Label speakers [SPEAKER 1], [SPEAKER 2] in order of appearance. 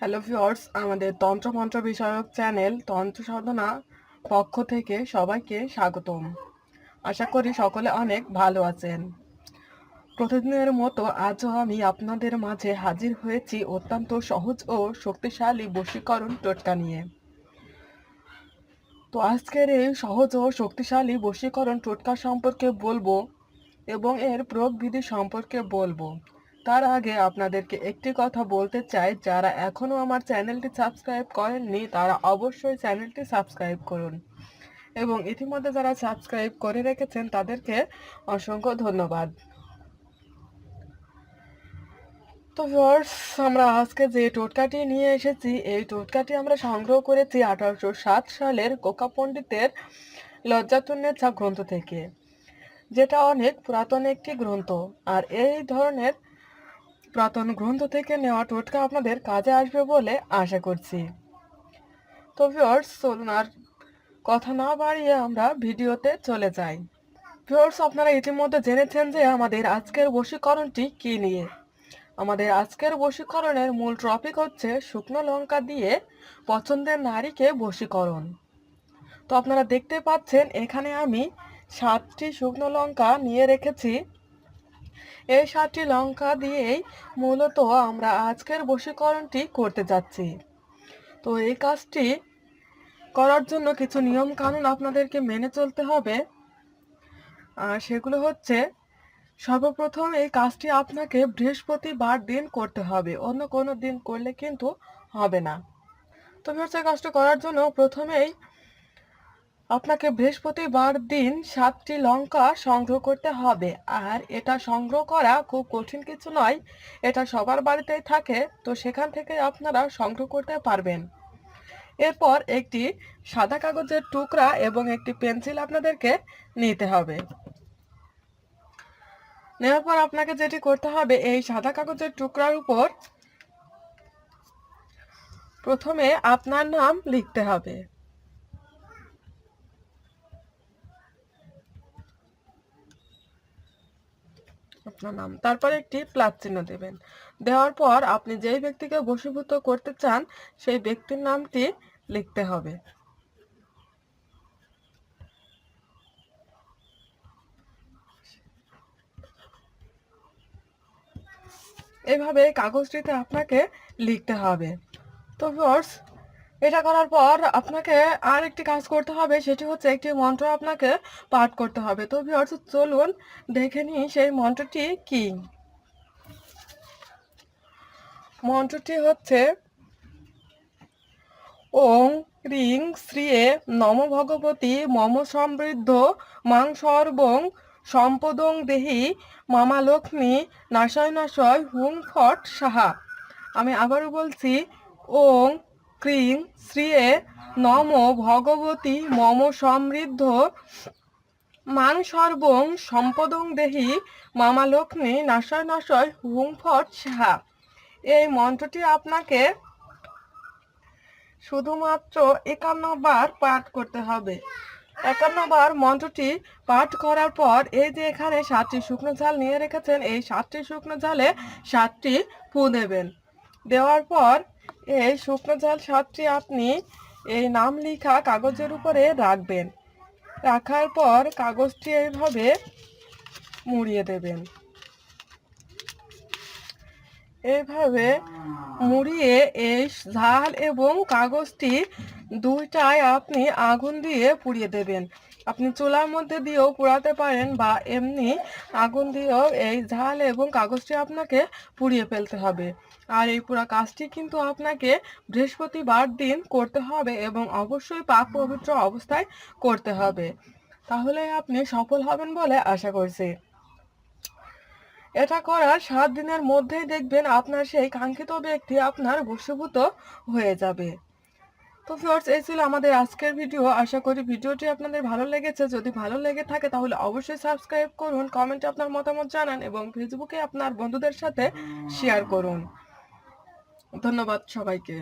[SPEAKER 1] Hello viewers আমাদের তন্ত্রমন্ত্র বিষয়ক চ্যানেল তন্ত্র সাধনা পক্ষ থেকে সবাইকে স্বাগতম। আশা করি সকলে অনেক ভালো আছেন। প্রতিদিনের মতো আজও আমি আপনাদের মাঝে হাজির হয়েছি অত্যন্ত সহজ ও শক্তিশালী বশীকরণ টোটকা নিয়ে। তো আজকের এই সহজ ও শক্তিশালী বশীকরণ টোটকা সম্পর্কে বলব এবং এর প্রয়োগ বিধি সম্পর্কে বলব। তার আগে আপনাদেরকে একটি কথা বলতে চাই, যারা এখনও আমার চ্যানেলটি সাবস্ক্রাইব করেননি, তারা অবশ্যই চ্যানেলটি সাবস্ক্রাইব করুন। এবং ইতিমধ্যে যারা সাবস্ক্রাইব করে রেখেছেন, তাদেরকে অসংখ্য ধন্যবাদ। তো ভিউয়ার্স আমরা আজকে যে টোটকাটি নিয়ে এসেছি, এই টোটকাটি আমরা সংগ্রহ করেছি আঠারোশো সাত সালের কোকা পণ্ডিতের লজ্জাতুন্নেছা গ্রন্থ থেকে, যেটা অনেক পুরাতন একটি গ্রন্থ। আর এই ধরনের পুরাতন গ্রন্থ থেকে নেওয়া টোটকা আপনাদের কাজে আসবে বলে আশা করছি। তো ভিউয়ার্স চলুন আর কথা না বাড়িয়ে আমরা ভিডিওতে চলে যাই। ভিউয়ার্স আপনারা ইতিমধ্যে জেনেছেন যে আমাদের আজকের বশীকরণটি কি নিয়ে? আমাদের আজকের বশীকরণের মূল টপিক হচ্ছে শুকনো লঙ্কা দিয়ে পছন্দের নারীকে বশীকরণ। তো আপনারা দেখতে পাচ্ছেন, এখানে আমি সাতটি শুকনো লঙ্কা নিয়ে রেখেছি। এই সাতটি লঙ্কা দিয়েই মূলত আমরা আজকের বশীকরণটি করতে যাচ্ছি। তো এই কাজটি করার জন্য কিছু নিয়ম কানুন আপনাদেরকে মেনে চলতে হবে। আর সেগুলো হচ্ছে, সর্বপ্রথম এই কাজটি আপনাকে বৃহস্পতিবার দিন করতে হবে, অন্য কোনো দিন করলে কিন্তু হবে না। তো হচ্ছে কাজটি করার জন্য প্রথমেই আপনাকে বৃহস্পতিবার দিন সাতটি লঙ্কা সংগ্রহ করতে হবে। আর এটা সংগ্রহ করা খুব কঠিন কিছু নয়, এটা সবার বাড়িতেই থাকে, তো সেখান থেকে আপনারা সংগ্রহ করতে পারবেন। এরপর একটি সাদা কাগজের টুকরা এবং একটি পেন্সিল আপনাদেরকে নিতে হবে। নেওয়ার পর আপনাকে যেটি করতে হবে, এই সাদা কাগজের টুকরার উপর প্রথমে আপনার নাম লিখতে হবে। আপনার নাম তারপর একটি প্লাস চিহ্ন দেবেন। দেওয়ার পর আপনি যেই ব্যক্তিকে বশীভূত করতে চান, সেই ব্যক্তির নামটি লিখতে হবে। এভাবে কাগজটিতে আপনাকে লিখতে হবে। তো ভিউয়ার্স এটা করার পর আপনাকে আর একটি কাজ করতে হবে, সেটি হচ্ছে একটি মন্ত্র আপনাকে পাঠ করতে হবে। তো ভিউয়ার্স চলুন দেখে নিই সেই মন্ত্রটি কি। মন্ত্রটি হচ্ছে, ওং রিং শ্রিয়ে নম ভগবতী মম সমৃদ্ধ মাং সর্বং সম্পদং দেহি মামা লক্ষ্মী নাশয় নাশয় হুং ফট সাহা। আমি আবারও বলছি, ওং ক্রিং শ্রিয়ে নম ভগবতী মম সমৃদ্ধ মান সর্বং সম্পদং দেহি মামা লক্ষ্মী নাশয় নাশয় হুং ফট সাহা। এই মন্ত্রটি আপনাকে শুধুমাত্র একান্ন বার পাঠ করতে হবে। একান্ন বার মন্ত্রটি পাঠ করার পর এই যে এখানে সাতটি শুকনো ঝাল নিয়ে রেখেছেন, এই সাতটি শুকনো ঝালে সাতটি ফু দেবেন। দেওয়ার পর এই শুকনো ঝাল সাতটি আপনি এই নাম লেখা কাগজের উপরে রাখবেন। রাখার পর কাগজটি এইভাবে মুড়িয়ে দেবেন। এইভাবে মুড়িয়ে এই ঝাল এবং কাগজটি দুইটায় আপনি আগুন দিয়ে পুড়িয়ে দেবেন। আপনি চুলার মধ্যে দিয়েও পোড়াতে পারেন বা এমনি আগুন দিয়েও এই ঝাল এবং কাগজটি আপনাকে পুড়িয়ে ফেলতে হবে। আর এই পুরা কাজটি কিন্তু আপনাকে বৃহস্পতিবার দিন করতে হবে এবং অবশ্যই পাক পবিত্র অবস্থায় করতে হবে। তাহলে আপনি সফল হবেন বলে আশা করছি। এটা করার সাত দিনের মধ্যেই দেখবেন আপনার সেই কাঙ্ক্ষিত ব্যক্তি আপনার বশীভূত হয়ে যাবে। তো ফ্রেন্ডস এই ছিল আমাদের আজকের ভিডিও আশা করি ভিডিওটি আপনাদের ভালো লেগেছে। যদি ভালো লেগে থাকে, তাহলে অবশ্যই সাবস্ক্রাইব করুন কমেন্টে আপনার মতামত জানান এবং ফেসবুকে আপনার বন্ধুদের সাথে শেয়ার করুন। ধন্যবাদ সবাইকে।